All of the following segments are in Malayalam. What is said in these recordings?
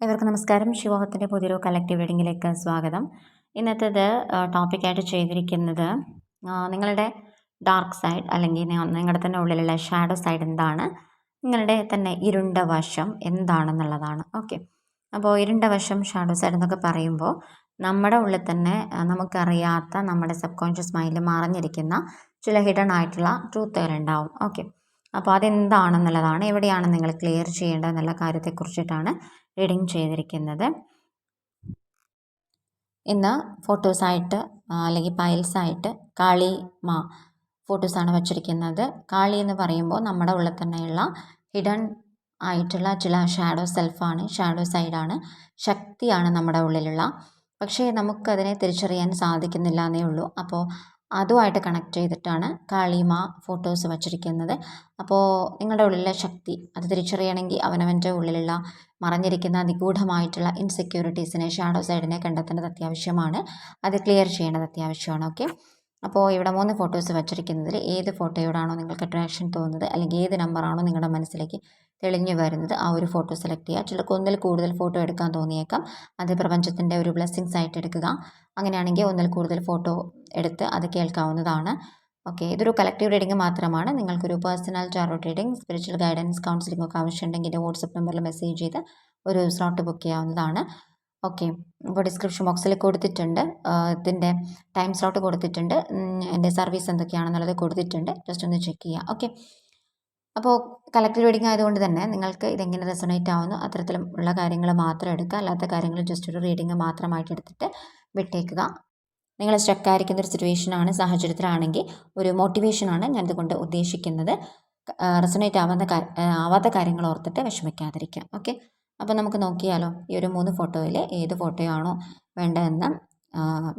ഏവർക്കും നമസ്കാരം. ശിവോഹത്തിന്റെ പുതിയൊരു കളക്റ്റീവ് റീഡിങ്ങിലേക്ക് സ്വാഗതം. ഇന്നത്തേത് ടോപ്പിക്കായിട്ട് ചെയ്തിരിക്കുന്നത് നിങ്ങളുടെ ഡാർക്ക് സൈഡ് അല്ലെങ്കിൽ നിങ്ങളുടെ തന്നെ ഉള്ളിലുള്ള ഷാഡോ സൈഡ് എന്താണ്? നിങ്ങളുടെ തന്നെ ഇരുണ്ട വശം എന്താണെന്നുള്ളതാണ്. ഓക്കെ അപ്പോൾ ഇരുണ്ട വശം ഷാഡോ സൈഡ് എന്നൊക്കെ പറയുമ്പോൾ നമ്മുടെ ഉള്ളിൽ തന്നെ നമുക്കറിയാത്ത നമ്മുടെ സബ് കോൺഷ്യസ് മൈൻഡിൽ മറഞ്ഞിരിക്കുന്ന ചില ഹിഡൺ ആയിട്ടുള്ള ട്രൂത്തുകൾ ഉണ്ടാവും. ഓക്കെ അപ്പോൾ അതെന്താണെന്നുള്ളതാണ് എവിടെയാണ് നിങ്ങൾ ക്ലിയർ ചെയ്യേണ്ടത് എന്നുള്ള കാര്യത്തെക്കുറിച്ചിട്ടാണ് റീഡിങ് ചെയ്തിരിക്കുന്നത്. ഇന്ന് ഫോട്ടോസായിട്ട് അല്ലെങ്കിൽ പൈൽസായിട്ട് കാളി മാ ഫോട്ടോസാണ് വച്ചിരിക്കുന്നത്. കാളി എന്ന് പറയുമ്പോൾ നമ്മുടെ ഉള്ളിൽ തന്നെയുള്ള ഹിഡൻ ആയിട്ടുള്ള ചില ഷാഡോ സെൽഫാണ്. ഷാഡോ സൈഡാണ്. ശക്തിയാണ് നമ്മുടെ ഉള്ളിലുള്ള. പക്ഷേ നമുക്കതിനെ തിരിച്ചറിയാൻ സാധിക്കുന്നില്ല എന്നേ ഉള്ളൂ. അപ്പോൾ അതുമായിട്ട് കണക്ട് ചെയ്തിട്ടാണ് കാളിമ ഫോട്ടോസ് വച്ചിരിക്കുന്നത്. അപ്പോൾ നിങ്ങളുടെ ഉള്ളിലെ ശക്തി അത് തിരിച്ചറിയണമെങ്കിൽ അവനവന്റെ ഉള്ളിലുള്ള മറഞ്ഞിരിക്കുന്ന നിഗൂഢമായിട്ടുള്ള ഇൻസെക്യൂരിറ്റീസിനെ ഷാഡോ സൈഡിനെ കണ്ടെത്തേണ്ടത് അത്യാവശ്യമാണ്. അത് ക്ലിയർ ചെയ്യേണ്ടത് അത്യാവശ്യമാണ് ഓക്കെ അപ്പോൾ ഇവിടെ മൂന്ന് ഫോട്ടോസ് വച്ചിരിക്കുന്നതിൽ ഏത് ഫോട്ടോയോടാണോ നിങ്ങൾക്ക് അട്രാക്ഷൻ തോന്നുന്നത് അല്ലെങ്കിൽ ഏത് നമ്പറാണോ നിങ്ങളുടെ മനസ്സിലേക്ക് തെളിഞ്ഞു വരുന്നത് ആ ഒരു ഫോട്ടോ സെലക്ട് ചെയ്യുക ചിലർക്ക് ഒന്നിൽ കൂടുതൽ ഫോട്ടോ എടുക്കാൻ തോന്നിയേക്കാം. അത് പ്രപഞ്ചത്തിന്റെ ഒരു ബ്ലെസ്സിങ്സ് ആയിട്ട് എടുക്കുക. അങ്ങനെയാണെങ്കിൽ ഒന്നിൽ കൂടുതൽ ഫോട്ടോ എടുത്ത് അത് കേൾക്കാവുന്നതാണ്. ഓക്കെ ഇതൊരു കളക്റ്റീവ് റീഡിംഗ് മാത്രമാണ്. നിങ്ങൾക്കൊരു personal tarot reading spiritual guidance counselling ഒക്കെ ആവശ്യമുണ്ടെങ്കിൽ എന്റെ വാട്സപ്പ് നമ്പറിൽ മെസ്സേജ് ചെയ്ത് ഒരു സ്ലോട്ട് ബുക്ക് ചെയ്യാവുന്നതാണ്. ഓക്കെ ഇപ്പോൾ ഡിസ്ക്രിപ്ഷൻ ബോക്സിൽ കൊടുത്തിട്ടുണ്ട്. ഇതിന്റെ ടൈം സ്ലോട്ട് കൊടുത്തിട്ടുണ്ട്. എന്റെ സർവീസ് എന്തൊക്കെയാണെന്നുള്ളത് കൊടുത്തിട്ടുണ്ട്. ജസ്റ്റ് ഒന്ന് ചെക്ക് ചെയ്യുക ഓക്കെ അപ്പോൾ കളക്ടർ റീഡിംഗ് ആയതുകൊണ്ട് തന്നെ നിങ്ങൾക്ക് ഇതെങ്ങനെ റെസണേറ്റ് ആവുന്നു അത്തരത്തിലും ഉള്ള കാര്യങ്ങൾ മാത്രം എടുക്കുക. അല്ലാത്ത കാര്യങ്ങൾ ജസ്റ്റ് ഒരു റീഡിംഗ് മാത്രമായിട്ട് എടുത്തിട്ട് വിട്ടേക്കുക. നിങ്ങൾ സ്റ്റക്കായിരിക്കുന്ന ഒരു സിറ്റുവേഷൻ ആണ് സാഹചര്യത്തിലാണെങ്കിൽ ഒരു മോട്ടിവേഷനാണ് ഞാനിതുകൊണ്ട് ഉദ്ദേശിക്കുന്നത്. റെസണേറ്റ് ആവാത്ത ആവാത്ത കാര്യങ്ങൾ ഓർത്തിട്ട് വിഷമിക്കാതിരിക്കുക. ഓക്കെ അപ്പോൾ നമുക്ക് നോക്കിയാലോ ഈ ഒരു മൂന്ന് ഫോട്ടോയിൽ ഏത് ഫോട്ടോയാണോ വേണ്ടതെന്ന്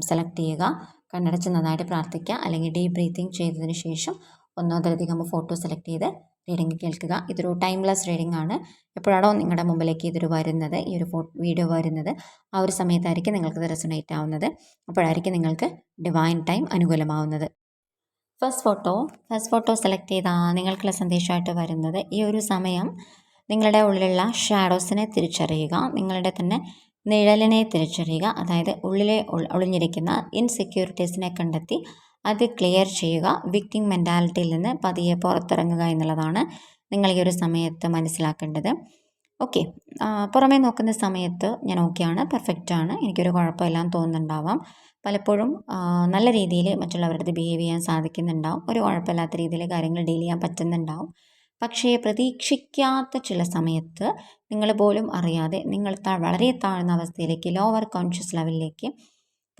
സെലക്ട് ചെയ്യുക. കണ്ണടച്ച് നന്നായിട്ട് പ്രാർത്ഥിക്കുക. അല്ലെങ്കിൽ ഡീപ് ബ്രീത്തിങ് ചെയ്തതിന് ശേഷം ഒന്നോ അതിലധികം ഫോട്ടോ സെലക്ട് ചെയ്ത് റീഡിങ് കേൾക്കുക. ഇതൊരു ടൈംലെസ് റീഡിംഗ് ആണ്. എപ്പോഴാണോ നിങ്ങളുടെ മുമ്പിലേക്ക് ഇതൊരു വരുന്നത് ഈ ഒരു വീഡിയോ വരുന്നത് ആ ഒരു സമയത്തായിരിക്കും നിങ്ങൾക്ക് റെസണേറ്റ് ആവുന്നത്. അപ്പോഴായിരിക്കും നിങ്ങൾക്ക് divine time അനുകൂലമാവുന്നത്. First photo first photo select ചെയ്താൽ നിങ്ങൾക്കുള്ള സന്ദേശമായിട്ട് വരുന്നത്. ഈ ഒരു സമയം നിങ്ങളുടെ ഉള്ളിലുള്ള ഷാഡോസിനെ തിരിച്ചറിയുക. നിങ്ങളുടെ തന്നെ നിഴലിനെ തിരിച്ചറിയുക. അതായത് ഉള്ളിലെ ഒളിഞ്ഞിരിക്കുന്ന ഇൻസെക്യൂരിറ്റീസിനെ കണ്ടെത്തി അത് ക്ലിയർ ചെയ്യുക. വിക്ടിം മെന്റാലിറ്റിയിൽ നിന്ന് പതിയെ പുറത്തിറങ്ങുക എന്നുള്ളതാണ് നിങ്ങൾ ഈ ഒരു സമയത്ത് മനസ്സിലാക്കേണ്ടത്. ഓക്കെ പുറമേ നോക്കുന്ന സമയത്ത് ഞാൻ ഓക്കെയാണ് പെർഫെക്റ്റാണ് എനിക്കൊരു കുഴപ്പമില്ലാന്ന് തോന്നുന്നുണ്ടാവാം. പലപ്പോഴും നല്ല രീതിയിൽ മറ്റുള്ളവരുടെ ബിഹേവ് ചെയ്യാൻ സാധിക്കുന്നുണ്ടാവും. ഒരു കുഴപ്പമില്ലാത്ത രീതിയിൽ കാര്യങ്ങൾ ഡീൽ ചെയ്യാൻ പറ്റുന്നുണ്ടാവും. പക്ഷേ പ്രതീക്ഷിക്കാത്ത ചില സമയത്ത് നിങ്ങൾ പോലും അറിയാതെ നിങ്ങൾ വളരെ താഴ്ന്ന അവസ്ഥയിലേക്ക് ലോവർ കോൺഷ്യസ് ലെവലിലേക്ക്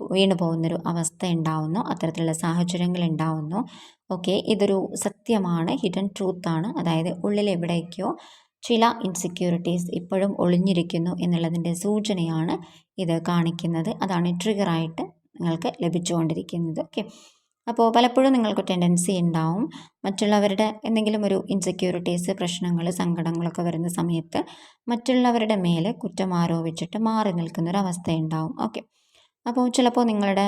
വീണു പോകുന്നൊരു അവസ്ഥ ഉണ്ടാവുന്നു അത്തരത്തിലുള്ള സാഹചര്യങ്ങൾ ഉണ്ടാവുന്നു ഓക്കെ ഇതൊരു സത്യമാണ്. ഹിഡൻ ട്രൂത്താണ് അതായത് ഉള്ളിൽ എവിടേക്കോ ചില ഇൻസെക്യൂരിറ്റീസ് ഇപ്പോഴും ഒളിഞ്ഞിരിക്കുന്നു എന്നുള്ളതിന്റെ സൂചനയാണ് ഇത് കാണിക്കുന്നത്. അതാണ് ട്രിഗറായിട്ട് നിങ്ങൾക്ക് ലഭിച്ചുകൊണ്ടിരിക്കുന്നത്. ഓക്കെ അപ്പോൾ പലപ്പോഴും നിങ്ങൾക്ക് ടെൻഡൻസി ഉണ്ടാവും. മറ്റുള്ളവരുടെ എന്തെങ്കിലും ഒരു ഇൻസെക്യൂരിറ്റീസ് പ്രശ്നങ്ങൾ സങ്കടങ്ങളൊക്കെ വരുന്ന സമയത്ത് മറ്റുള്ളവരുടെ മേലെ കുറ്റം ആരോപിച്ചിട്ട് മാറി നിൽക്കുന്നൊരവസ്ഥ ഉണ്ടാവും ഓക്കെ അപ്പോൾ ചിലപ്പോൾ നിങ്ങളുടെ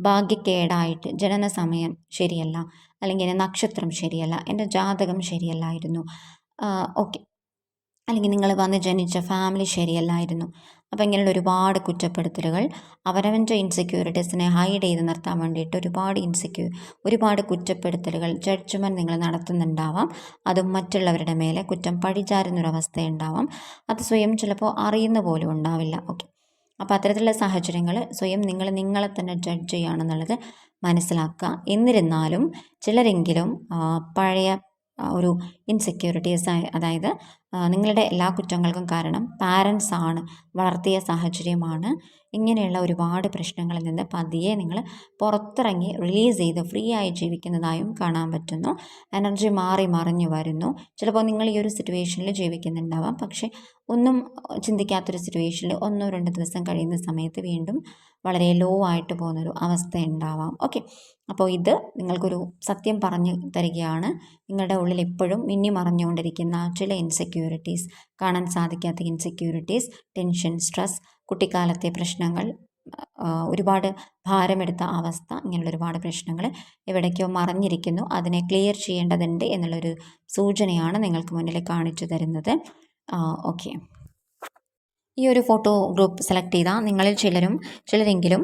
ഭാഗ്യക്കേടായിട്ട് ജനന സമയം ശരിയല്ല അല്ലെങ്കിൽ എന്റെ നക്ഷത്രം ശരിയല്ല എന്റെ ജാതകം ശരിയല്ലായിരുന്നു. ഓക്കെ. അല്ലെങ്കിൽ നിങ്ങൾ വന്ന് ജനിച്ച ഫാമിലി ശരിയല്ലായിരുന്നു. അപ്പോൾ ഇങ്ങനെയുള്ള ഒരുപാട് കുറ്റപ്പെടുത്തലുകൾ അവരവന്റെ ഇൻസെക്യൂരിറ്റീസിനെ ഹൈഡ് ചെയ്ത് നിർത്താൻ വേണ്ടിയിട്ട് ഒരുപാട് ഇൻസെക്യൂ ഒരുപാട് കുറ്റപ്പെടുത്തലുകൾ ജഡ്ജ്മെന്റ് നിങ്ങൾ നടത്തുന്നുണ്ടാവാം. അതും മറ്റുള്ളവരുടെ മേലെ കുറ്റം പഴിചാരുന്നൊരവസ്ഥ ഉണ്ടാവാം അത് സ്വയം ചിലപ്പോൾ അറിയുന്ന പോലും ഉണ്ടാവില്ല. ഓക്കെ. അപ്പോൾ അത്തരത്തിലുള്ള സാഹചര്യങ്ങൾ സ്വയം നിങ്ങൾ നിങ്ങളെ തന്നെ ജഡ്ജ് ചെയ്യുകയാണെന്നുള്ളത് മനസ്സിലാക്കുക. എന്നിരുന്നാലും ചിലരെങ്കിലും പഴയ ഒരു ഇൻസെക്യൂരിറ്റീസ് അതായത് നിങ്ങളുടെ എല്ലാ കുറ്റങ്ങൾക്കും കാരണം പാരൻസ് ആണ് വളർത്തിയ സാഹചര്യമാണ് ഇങ്ങനെയുള്ള ഒരുപാട് പ്രശ്നങ്ങളിൽ നിന്ന് പതിയെ നിങ്ങൾ പുറത്തിറങ്ങി റിലീസ് ചെയ്ത് ഫ്രീ ആയി ജീവിക്കുന്നതായും കാണാൻ പറ്റുന്നു. എനർജി മാറി മറിഞ്ഞു വരുന്നു. ചിലപ്പോൾ നിങ്ങൾ ഈ ഒരു സിറ്റുവേഷനിൽ ജീവിക്കുന്നുണ്ടാവാം. പക്ഷേ ഒന്നും ചിന്തിക്കാത്തൊരു സിറ്റുവേഷനിൽ ഒന്നോ രണ്ടോ ദിവസം കഴിയുന്ന സമയത്ത് വീണ്ടും വളരെ ലോ ആയിട്ട് പോകുന്നൊരു അവസ്ഥ ഉണ്ടാവാം. ഓക്കെ അപ്പോൾ ഇത് നിങ്ങൾക്കൊരു സത്യം പറഞ്ഞു തരികയാണ്. നിങ്ങളുടെ ഉള്ളിൽ എപ്പോഴും മിന്നി മറഞ്ഞുകൊണ്ടിരിക്കുന്ന ചില ഇൻസെക്യൂരിറ്റീസ് കാണാൻ സാധിക്കാത്ത ഇൻസെക്യൂരിറ്റീസ് ടെൻഷൻ സ്ട്രെസ് കുട്ടിക്കാലത്തെ പ്രശ്നങ്ങൾ ഒരുപാട് ഭാരമെടുത്ത അവസ്ഥ ഇങ്ങനെയുള്ള ഒരുപാട് പ്രശ്നങ്ങൾ എവിടേക്കോ മറഞ്ഞിരിക്കുന്നു. അതിനെ ക്ലിയർ ചെയ്യേണ്ടതുണ്ട് എന്നുള്ളൊരു സൂചനയാണ് നിങ്ങൾക്ക് മുന്നിൽ കാണിച്ചു തരുന്നത്. ഓക്കെ. ഈ ഒരു ഫോട്ടോ ഗ്രൂപ്പ് സെലക്ട് ചെയ്താൽ നിങ്ങളിൽ ചിലരും ചിലരെങ്കിലും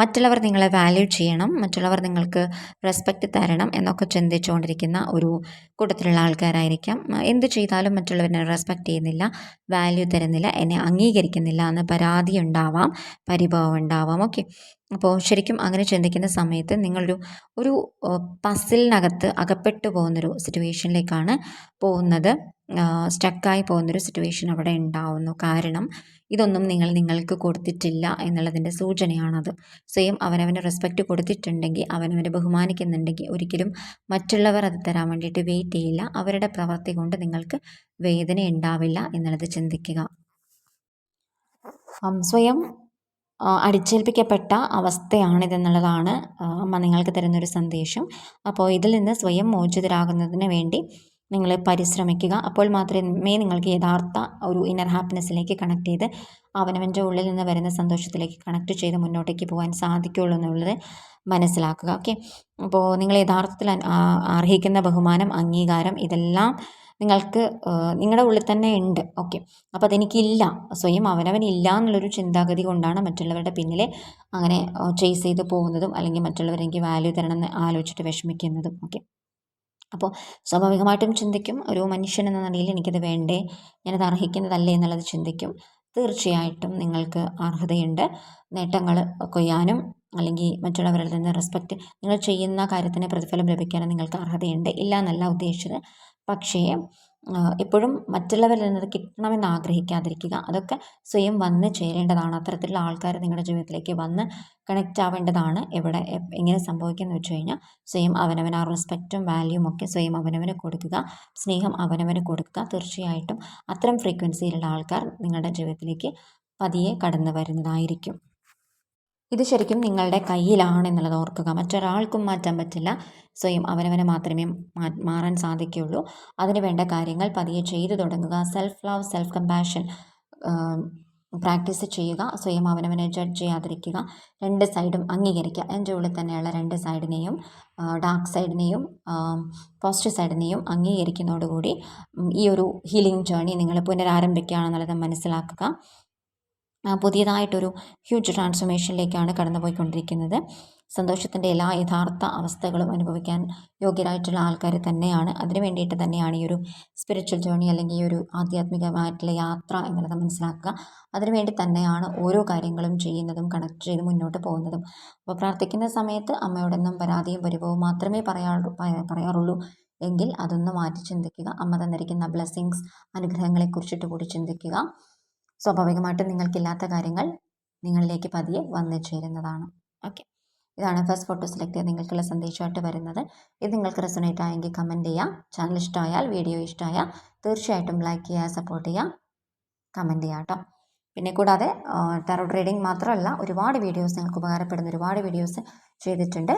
മറ്റുള്ളവർ നിങ്ങളെ വാല്യൂ ചെയ്യണം മറ്റുള്ളവർ നിങ്ങൾക്ക് റെസ്പെക്റ്റ് തരണം എന്നൊക്കെ ചിന്തിച്ചുകൊണ്ടിരിക്കുന്ന ഒരു കൂട്ടത്തിലുള്ള ആൾക്കാരായിരിക്കാം. എന്ത് ചെയ്താലും മറ്റുള്ളവരെ റെസ്പെക്റ്റ് ചെയ്യുന്നില്ല വാല്യൂ തരുന്നില്ല എന്നെ അംഗീകരിക്കുന്നില്ല എന്ന് പരാതി ഉണ്ടാവാം പരിഭവം ഉണ്ടാവാം. ഓക്കെ അപ്പോൾ ശരിക്കും അങ്ങനെ ചിന്തിക്കുന്ന സമയത്ത് നിങ്ങളൊരു ഒരു പസിലിനകത്ത് അകപ്പെട്ടു പോകുന്നൊരു സിറ്റുവേഷനിലേക്കാണ് പോകുന്നത്. സ്റ്റക്കായി പോകുന്നൊരു സിറ്റുവേഷൻ അവിടെ ഉണ്ടാവുന്നു. കാരണം ഇതൊന്നും നിങ്ങൾ നിങ്ങൾക്ക് കൊടുത്തിട്ടില്ല എന്നുള്ളതിന്റെ സൂചനയാണത്. സ്വയം അവനവന് റെസ്പെക്റ്റ് കൊടുത്തിട്ടുണ്ടെങ്കിൽ അവനവനെ ബഹുമാനിക്കുന്നുണ്ടെങ്കിൽ ഒരിക്കലും മറ്റുള്ളവർ അത് തരാൻ വേണ്ടിയിട്ട് വെയിറ്റ് ചെയ്യില്ല. അവരുടെ പ്രവൃത്തി കൊണ്ട് നിങ്ങൾക്ക് വേദന ഉണ്ടാവില്ല എന്നുള്ളത് ചിന്തിക്കുക. സ്വയം അടിച്ചേൽപ്പിക്കപ്പെട്ട അവസ്ഥയാണിതെന്നുള്ളതാണ് അമ്മ നിങ്ങൾക്ക് തരുന്നൊരു സന്ദേശം. അപ്പോൾ ഇതിൽ നിന്ന് സ്വയം മോചിതരാകുന്നതിന് വേണ്ടി നിങ്ങൾ പരിശ്രമിക്കുക. അപ്പോൾ മാത്രമേ നിങ്ങൾക്ക് യഥാർത്ഥ ഒരു ഇന്നർ ഹാപ്പിനെസ്സിലേക്ക് കണക്ട് ചെയ്ത് അവനവന്റെ ഉള്ളിൽ നിന്ന് വരുന്ന സന്തോഷത്തിലേക്ക് കണക്ട് ചെയ്ത് മുന്നോട്ടേക്ക് പോകാൻ സാധിക്കുകയുള്ളൂ എന്നുള്ളത് മനസ്സിലാക്കുക. ഓക്കെ അപ്പോൾ നിങ്ങൾ യഥാർത്ഥത്തിൽ അർഹിക്കുന്ന ബഹുമാനം അംഗീകാരം ഇതെല്ലാം നിങ്ങൾക്ക് നിങ്ങളുടെ ഉള്ളിൽ തന്നെ ഉണ്ട്. ഓക്കെ അപ്പോൾ അതെനിക്കില്ല. സ്വയം അവനവനില്ല എന്നുള്ളൊരു ചിന്താഗതി കൊണ്ടാണ് മറ്റുള്ളവരുടെ പിന്നിലെ അങ്ങനെ ചേസ് ചെയ്ത് പോകുന്നതും അല്ലെങ്കിൽ മറ്റുള്ളവരെനിക്ക് വാല്യൂ തരണം എന്ന് ആലോചിച്ചിട്ട് വിഷമിക്കുന്നതും. ഓക്കെ അപ്പോൾ സ്വാഭാവികമായിട്ടും ചിന്തിക്കും ഒരു മനുഷ്യൻ എന്ന നിലയിൽ എനിക്കത് വേണ്ടേ? ഞാനത് അർഹിക്കുന്നതല്ലേ എന്നുള്ളത് ചിന്തിക്കും. തീർച്ചയായിട്ടും നിങ്ങൾക്ക് അർഹതയുണ്ട്. നേട്ടങ്ങൾ കൊയ്യാനും അല്ലെങ്കിൽ മറ്റുള്ളവരിൽ നിന്ന് റെസ്പെക്റ്റ് നിങ്ങൾ ചെയ്യുന്ന കാര്യത്തിന് പ്രതിഫലം ലഭിക്കാനും നിങ്ങൾക്ക് അർഹതയുണ്ട്. ഇല്ല എന്നല്ല ഉദ്ദേശിച്ചത്. പക്ഷേ എപ്പോഴും മറ്റുള്ളവരിൽ നിന്ന് കിട്ടണമെന്ന് ആഗ്രഹിക്കാതിരിക്കുക. അതൊക്കെ സ്വയം വന്ന് ചേരേണ്ടതാണ്. അത്തരത്തിലുള്ള ആൾക്കാർ നിങ്ങളുടെ ജീവിതത്തിലേക്ക് വന്ന് കണക്റ്റ് ആവേണ്ടതാണ്. എവിടെ എങ്ങനെ സംഭവിക്കുന്നത് വെച്ച് കഴിഞ്ഞാൽ സ്വയം അവനവൻ ആ റെസ്പെക്റ്റും വാല്യൂവും ഒക്കെ സ്വയം അവനവന് കൊടുക്കുക. സ്നേഹം അവനവന് കൊടുക്കുക. തീർച്ചയായിട്ടും അത്തരം ഫ്രീക്വൻസിയിലുള്ള ആൾക്കാർ നിങ്ങളുടെ ജീവിതത്തിലേക്ക് പതിയെ കടന്നു വരുന്നതായിരിക്കും. ഇത് ശരിക്കും നിങ്ങളുടെ കയ്യിലാണ് എന്നുള്ളത് ഓർക്കുക. മറ്റൊരാൾക്കും മാറ്റാൻ പറ്റില്ല. സ്വയം അവനവനെ മാത്രമേ മാറാൻ സാധിക്കുകയുള്ളൂ. അതിന് വേണ്ട കാര്യങ്ങൾ പതിയെ ചെയ്തു തുടങ്ങുക. Self love self compassion practice ചെയ്യുക. സ്വയം അവനവനെ ജഡ്ജ് ചെയ്യാതിരിക്കുക. രണ്ട് സൈഡും അംഗീകരിക്കുക. എന്റെ ഉള്ളിൽ തന്നെയുള്ള രണ്ട് സൈഡിനെയും ഡാർക്ക് സൈഡിനെയും പോസിറ്റീവ് സൈഡിനെയും അംഗീകരിക്കുന്നതോടുകൂടി ഈ ഒരു ഹീലിംഗ് ജേർണി നിങ്ങൾ പുനരാരംഭിക്കുകയാണെന്നുള്ളത് മനസ്സിലാക്കുക. പുതിയതായിട്ടൊരു ഹ്യൂജ് ട്രാൻസ്ഫോർമേഷനിലേക്കാണ് കടന്നുപോയിക്കൊണ്ടിരിക്കുന്നത്. സന്തോഷത്തിന്റെ എല്ലാ യഥാർത്ഥ അവസ്ഥകളും അനുഭവിക്കാൻ യോഗ്യരായിട്ടുള്ള ആൾക്കാർ തന്നെയാണ്. അതിനു വേണ്ടിയിട്ട് തന്നെയാണ് ഈ ഒരു സ്പിരിച്വൽ ജേണി അല്ലെങ്കിൽ ഈ ഒരു ആധ്യാത്മികമായിട്ടുള്ള യാത്ര എന്നുള്ളത് മനസ്സിലാക്കുക. അതിനുവേണ്ടി തന്നെയാണ് ഓരോ കാര്യങ്ങളും ചെയ്യുന്നതും കണക്ട് ചെയ്ത് മുന്നോട്ട് പോകുന്നതും. അപ്പോൾ പ്രാർത്ഥിക്കുന്ന സമയത്ത് അമ്മയോടൊന്നും പരാതിയും പരിഭവവും മാത്രമേ പറയാറു പറയാറുള്ളൂ. എങ്കിൽ അതൊന്ന് മാറ്റി ചിന്തിക്കുക. അമ്മ തന്നിരിക്കുന്ന ബ്ലെസ്സിങ്സ് അനുഗ്രഹങ്ങളെക്കുറിച്ചിട്ട് കൂടി ചിന്തിക്കുക. സ്വാഭാവികമായിട്ടും നിങ്ങൾക്കില്ലാത്ത കാര്യങ്ങൾ നിങ്ങളിലേക്ക് പതിയെ വന്നു ചേരുന്നതാണ്. ഓക്കെ. ഇതാണ് ഫസ്റ്റ് ഫോട്ടോ സെലക്ട് ചെയ്ത് നിങ്ങൾക്കുള്ള സന്ദേശമായിട്ട് വരുന്നത്. ഇത് നിങ്ങൾക്ക് റെസൊണേറ്റ് ആയെങ്കിൽ കമന്റ് ചെയ്യാം ചാനൽ ഇഷ്ടമായാൽ വീഡിയോ ഇഷ്ടമായാൽ തീർച്ചയായിട്ടും ലൈക്ക് ചെയ്യുക സപ്പോർട്ട് ചെയ്യുക കമന്റ് ചെയ്യുക കേട്ടോ. പിന്നെ കൂടാതെ ടെറോ ട്രേഡിംഗ് മാത്രമല്ല ഒരുപാട് വീഡിയോസ് നിങ്ങൾക്ക് ഉപകാരപ്പെടുന്ന ഒരുപാട് വീഡിയോസ് ചെയ്തിട്ടുണ്ട്.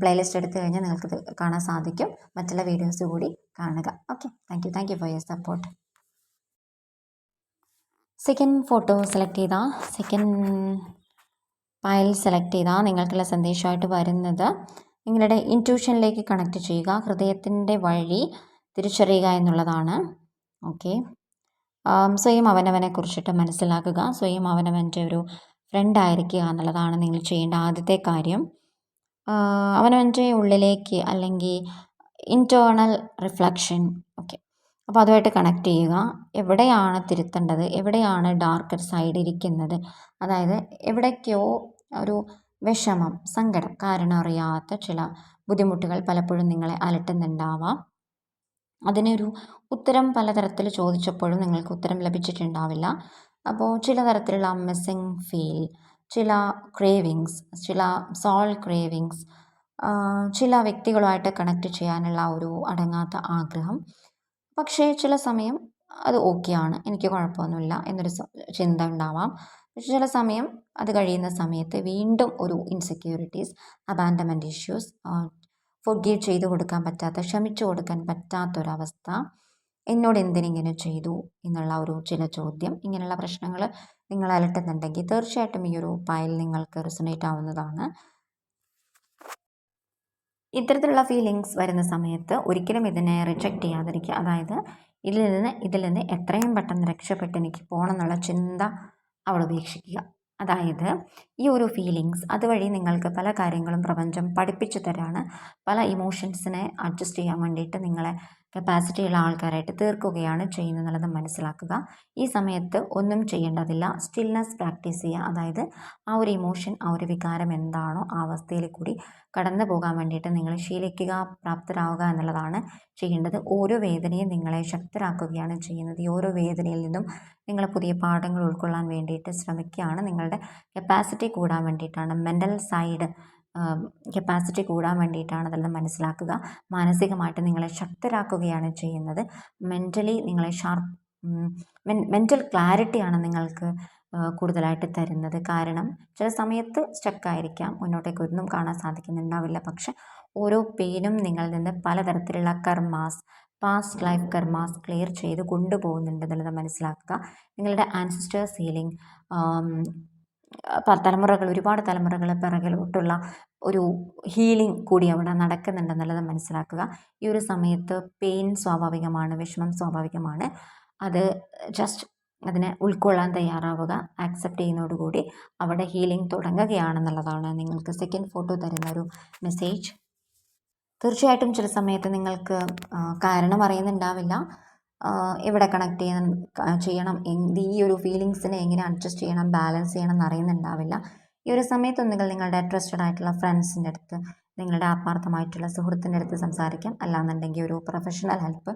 പ്ലേലിസ്റ്റ് എടുത്തു കഴിഞ്ഞാൽ നിങ്ങൾക്ക് കാണാൻ സാധിക്കും. മറ്റുള്ള വീഡിയോസ് കൂടി കാണുക. Okay. Thank you. Thank you for your support. Second photo select ചെയ്താൽ സെക്കൻഡ് ഫയൽ സെലക്ട് ചെയ്താൽ നിങ്ങൾക്കുള്ള സന്ദേശമായിട്ട് വരുന്നത്. നിങ്ങളുടെ ഇന്റ്യൂഷനിലേക്ക് കണക്ട് ചെയ്യുക. ഹൃദയത്തിന്റെ വഴി തിരിച്ചറിയുക എന്നുള്ളതാണ്. ഓക്കെ സ്വയം അവനവനെ കുറിച്ചിട്ട് മനസ്സിലാക്കുക. സ്വയം അവനവന്റെ ഒരു ഫ്രണ്ട് ആയിരിക്കുക എന്നുള്ളതാണ് നിങ്ങൾ ചെയ്യേണ്ട ആദ്യത്തെ കാര്യം. ആ, അവനവന്റെ ഉള്ളിലേക്ക് അല്ലെങ്കിൽ ഇന്റേർണൽ റിഫ്ലക്ഷൻ ഓക്കെ അപ്പോൾ അതുമായിട്ട് കണക്ട് ചെയ്യുക. എവിടെയാണ് തിരുത്തേണ്ടത്? എവിടെയാണ് ഡാർക്കർ സൈഡ് ഇരിക്കുന്നത്? അതായത് എവിടേക്കോ ഒരു വിഷമം സങ്കടം കാരണം അറിയാത്ത ചില ബുദ്ധിമുട്ടുകൾ പലപ്പോഴും നിങ്ങളെ അലട്ടുന്നുണ്ടാവാം. അതിനൊരു ഉത്തരം പലതരത്തിൽ ചോദിച്ചപ്പോഴും നിങ്ങൾക്ക് ഉത്തരം ലഭിച്ചിട്ടുണ്ടാവില്ല. അപ്പോൾ ചില തരത്തിലുള്ള മിസ്സിങ് ഫീൽ ചില ക്രേവിങ്സ് ചില സോൾ ക്രേവിങ്സ് ചില വ്യക്തികളുമായിട്ട് കണക്ട് ചെയ്യാനുള്ള ഒരു അടങ്ങാത്ത ആഗ്രഹം. പക്ഷേ ചില സമയം അത് ഓക്കെയാണ്. എനിക്ക് കുഴപ്പമൊന്നുമില്ല എന്നൊരു ചിന്ത ഉണ്ടാവാം. പക്ഷെ ചില സമയം അത് കഴിയുന്ന സമയത്ത് വീണ്ടും ഒരു ഇൻസെക്യൂരിറ്റീസ് അബാൻഡമെന്റ് ഇഷ്യൂസ് ഫൊഗീവ് ചെയ്തു കൊടുക്കാൻ പറ്റാത്ത ക്ഷമിച്ചു കൊടുക്കാൻ പറ്റാത്തൊരവസ്ഥ എന്നോട് എന്തിനിങ്ങനെ ചെയ്തു എന്നുള്ള ഒരു ചില ചോദ്യം ഇങ്ങനെയുള്ള പ്രശ്നങ്ങൾ നിങ്ങൾ അലട്ടുന്നുണ്ടെങ്കിൽ തീർച്ചയായിട്ടും ഈ ഒരു ഫയൽ നിങ്ങൾക്ക് റിസണേറ്റ് ആവുന്നതാണ്. ഇത്തരത്തിലുള്ള ഫീലിങ്സ് വരുന്ന സമയത്ത് ഒരിക്കലും ഇതിനെ റിജക്റ്റ് ചെയ്യാതിരിക്കുക. അതായത് ഇതിൽ നിന്ന് ഇതിൽ നിന്ന് എത്രയും പെട്ടെന്ന് രക്ഷപ്പെട്ട് എനിക്ക് പോകണം എന്നുള്ള ചിന്ത അവൾ ഉപേക്ഷിക്കുക. അതായത് ഈ ഒരു ഫീലിങ്സ് അതുവഴി നിങ്ങൾക്ക് പല കാര്യങ്ങളും പ്രപഞ്ചം പഠിപ്പിച്ചു തരാണ്. പല ഇമോഷൻസിനെ അഡ്ജസ്റ്റ് ചെയ്യാൻ വേണ്ടിയിട്ട് നിങ്ങളെ കപ്പാസിറ്റി ഉള്ള ആൾക്കാരായിട്ട് തീർക്കുകയാണ് ചെയ്യുന്നത് എന്നുള്ളത് മനസ്സിലാക്കുക. ഈ സമയത്ത് ഒന്നും ചെയ്യേണ്ടതില്ല. സ്റ്റിൽനെസ് പ്രാക്ടീസ് ചെയ്യുക. അതായത് ആ ഒരു ഇമോഷൻ ആ ഒരു വികാരം എന്താണോ ആ അവസ്ഥയിൽ കൂടി കടന്നു പോകാൻ വേണ്ടിയിട്ട് നിങ്ങൾ ശീലിക്കുക പ്രാപ്തരാകുക എന്നുള്ളതാണ് ചെയ്യേണ്ടത്. ഓരോ വേദനയും നിങ്ങളെ ശക്തരാക്കുകയാണ് ചെയ്യുന്നത്. ഈ ഓരോ വേദനയിൽ നിന്നും നിങ്ങൾ പുതിയ പാഠങ്ങൾ ഉൾക്കൊള്ളാൻ വേണ്ടിയിട്ട് ശ്രമിക്കുകയാണ്. നിങ്ങളുടെ കപ്പാസിറ്റി കൂടാൻ വേണ്ടിയിട്ടാണ്. മെന്റൽ സൈഡ് കപ്പാസിറ്റി കൂടാൻ വേണ്ടിയിട്ടാണ് അതെല്ലാം മനസ്സിലാക്കുക. മാനസികമായിട്ട് നിങ്ങളെ ശക്തരാക്കുകയാണ് ചെയ്യുന്നത്. മെന്റലി നിങ്ങളെ ഷാർപ്പ് മെന്റൽ ക്ലാരിറ്റിയാണ് നിങ്ങൾക്ക് കൂടുതലായിട്ട് തരുന്നത്. കാരണം ചില സമയത്ത് സ്റ്റക്കായിരിക്കാം മുന്നോട്ടേക്ക് ഒന്നും കാണാൻ സാധിക്കുന്നുണ്ടാവില്ല. പക്ഷെ ഓരോ പെയിനും നിങ്ങളിൽ നിന്ന് പലതരത്തിലുള്ള karmas past life karmas clear ചെയ്ത് കൊണ്ടുപോകുന്നുണ്ട് എന്നുള്ളത് മനസ്സിലാക്കുക. നിങ്ങളുടെ ആൻസിസ്റ്റേഴ്സ് ഹീലിംഗ് തലമുറകൾ ഒരുപാട് തലമുറകൾ പിറകിലോട്ടുള്ള ഒരു ഹീലിംഗ് കൂടി അവിടെ നടക്കുന്നുണ്ടെന്നുള്ളത് മനസ്സിലാക്കുക. ഈ ഒരു സമയത്ത് പെയിൻ സ്വാഭാവികമാണ് വിഷമം സ്വാഭാവികമാണ്. അത് ജസ്റ്റ് അതിനെ ഉൾക്കൊള്ളാൻ തയ്യാറാവുക ആക്സെപ്റ്റ് ചെയ്യുന്നതോടുകൂടി അവിടെ ഹീലിംഗ് തുടങ്ങുകയാണെന്നുള്ളതാണ് നിങ്ങൾക്ക് സെക്കൻഡ് ഫോട്ടോ തരുന്ന ഒരു മെസ്സേജ് തീർച്ചയായിട്ടും ചില സമയത്ത് നിങ്ങൾക്ക് കാരണം അറിയുന്നുണ്ടാവില്ല. എവിടെ കണക്ട് ചെയ്യാൻ ചെയ്യണം എന്ത് ഈ ഒരു ഫീലിങ്സിനെ എങ്ങനെ അഡ്ജസ്റ്റ് ചെയ്യണം ബാലൻസ് ചെയ്യണം എന്ന് അറിയുന്നുണ്ടാവില്ല ഈ ഒരു സമയത്ത് നിങ്ങളുടെ ട്രസ്റ്റഡ് ആയിട്ടുള്ള ഫ്രണ്ട്സിന്റെ അടുത്ത് നിങ്ങളുടെ ആത്മാർത്ഥമായിട്ടുള്ള സുഹൃത്തിന്റെ അടുത്ത് സംസാരിക്കാം. അല്ലാന്നുണ്ടെങ്കിൽ ഒരു പ്രൊഫഷണൽ ഹെൽപ്പ്